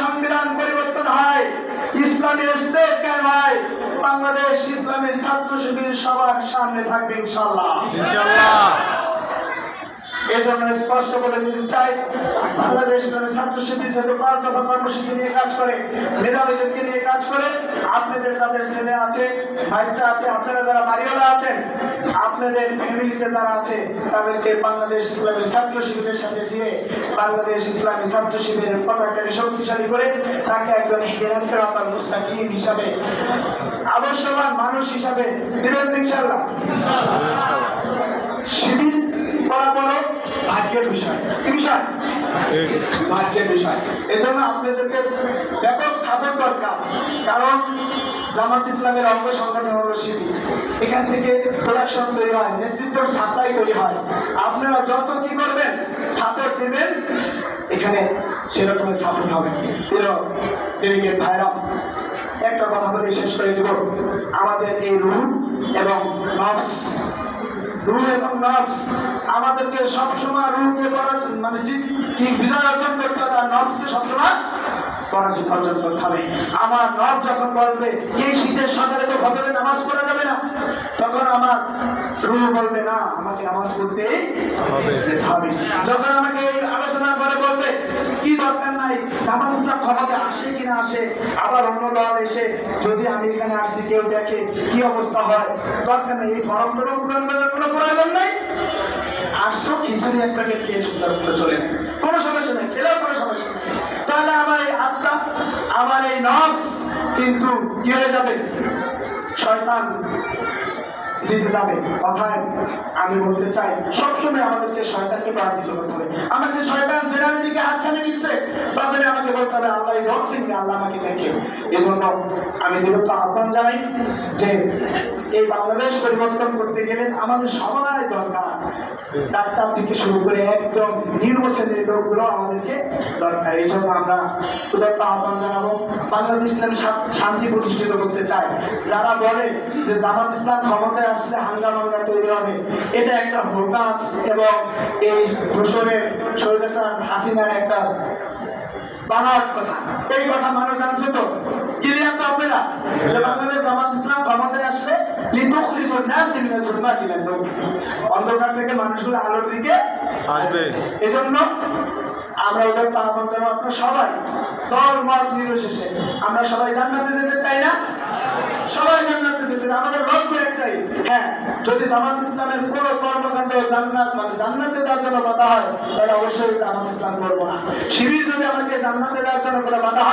সংবিধান পরিবর্তন হয়। ইসলামী স্টেট কেন হয়? বাংলাদেশ ইসলামী ছাত্র শিবির সবার সামনে থাকবে ইনশাল্লাহ এজন্য স্পষ্ট করে দিতে চাই বাংলাদেশ ছাত্র শিবির যেহেতু পাঁচ দফা কর্মসূচি নিয়ে কাজ করে মেধাবীদেরকে নিয়ে কাজ করে আপনাদের তাদের ছেলে আছে ভাইস্তা আছে, আপনারা যারা বাড়িওয়ালা আছেন, আপনাদের ফ্যামিলিতে যারা আছে, তাদেরকে বাংলাদেশ ইসলামী ছাত্র শিবিরের সাথে দিয়ে বাংলাদেশ ইসলামী ছাত্র শিবিরের পতাকাকে শক্তিশালী করে তাকে একজন হিরাসেরাতার মুস্তাকিম হিসাবে, আদর্শবান মানুষ হিসাবে দিবেন ইনশাল্লাহ শিবির ভাগ্যের বিষয়। বিষয়? ভাগ্যের বিষয়। এজন্য আপনাদেরকে ব্যাপক সাপোর্ট দরকার। কারণ জামাত ইসলামের অঙ্গ সংগঠন হলো শিবির এখান থেকে প্রোডাকশন তৈরি হয় নেতৃত্ব সাপ্লাই তৈরি হয়। আপনারা যত কি করবেন সাপোর্ট দেবেন এখানে সেরকমের সাপোর্ট হবে। ডেলিগেট ভাইরা একটা কথা বলে শেষ করে দেব। আমাদের এই রুহ এবং রুহ এবং নফস আমাদেরকে সবসময় রুহকে মানে কি বিজয় অর্জন করতে হবে, আর নফসকে সবসময় পরাজিত অর্জন করতে হবে। আমার নফ যখন বলবে, এই শীতের সকালে তো ভদ্রে নামাজ পড়া তখন আমার রুহ বলবে না আমাকে নামাজ পড়তে হবে। যখন আমাকে এই আলোচনা করে বলবে কি দরকার নাই জামাত ইসলাম ক্ষমতা আসে কিনা আসে আবার অন্য দল এসে যদি আমি এখানে আসি কেউ দেখে কি অবস্থা হয়? দরকার নেই এই ফরম টরম পূরণ করার কোনো প্রয়োজন নেই। আসছো খিচুড়ি এক প্যাকেট খেয়ে সুন্দর করে চলে কোনো সমস্যা নেই খেলেও কোনো সমস্যা নেই। তাহলে আমার এই আত্মা আমার এই নখ কিন্তু কি হয়ে যাবে। শয়তান জিতে যাবে। কথায় আমি বলতে চাই, সবসময় আমাদেরকে শয়তানকে পরাজিত করতে হবে। আমাদের শয়তান জেনারেল দিকে হাতছানি নিচ্ছে হবে আল্লাহ আল্লাহ আমাকে দেখে। এজন্য আমি দীর্ঘ আহ্বান জানাই যে এই বাংলাদেশ পরিবর্তন করতে গেলে আমাদের সবাই দরকার। ডাক্তার থেকে শুরু করে একদম লোকগুলো আমাদেরকে দরকার। এই জন্য আমরা উদাত্ত আহ্বান জানাব। বাংলাদেশ ইসলাম শান্তি প্রতিষ্ঠিত করতে চাই যারা বলে যে জামাত ইসলাম ক্ষমতায় আসলে হাঙ্গা মাঙ্গা তৈরি হবে, এটা একটা ভোটাস এবং এই ঘোষণের সৈরাসার হাসিনার একটা কথা। এই কথা মানুষ জানছে তো। ক্লিয়ার তো বাংলাদেশ জামাত ইসলাম ক্ষমতায় আসলে লিতুখরিজুন নাস মিনাল জুলমাতি ইলান নূর অন্ধকার থেকে মানুষগুলো আলোর দিকে আসবে। এজন্য আমরা ওদের জানাব আপনারা সবাই। দল মত নির্বিশেষে। আমরা সবাই জান্নাতে যেতে চাই না? সবাই জান্নাতে যেতে চাই। আমাদের লক্ষ্য একটাই যদি জামাত ইসলামের কোনো কর্মকাণ্ড জান্নাত মানে জান্নাতে যাওয়ার জন্য বাধা হয়, তাহলে অবশ্যই জামাত ইসলাম করব না। শিবির যদি আমাকে জান্নাতে যাওয়ার জন্য করে বাধা হয়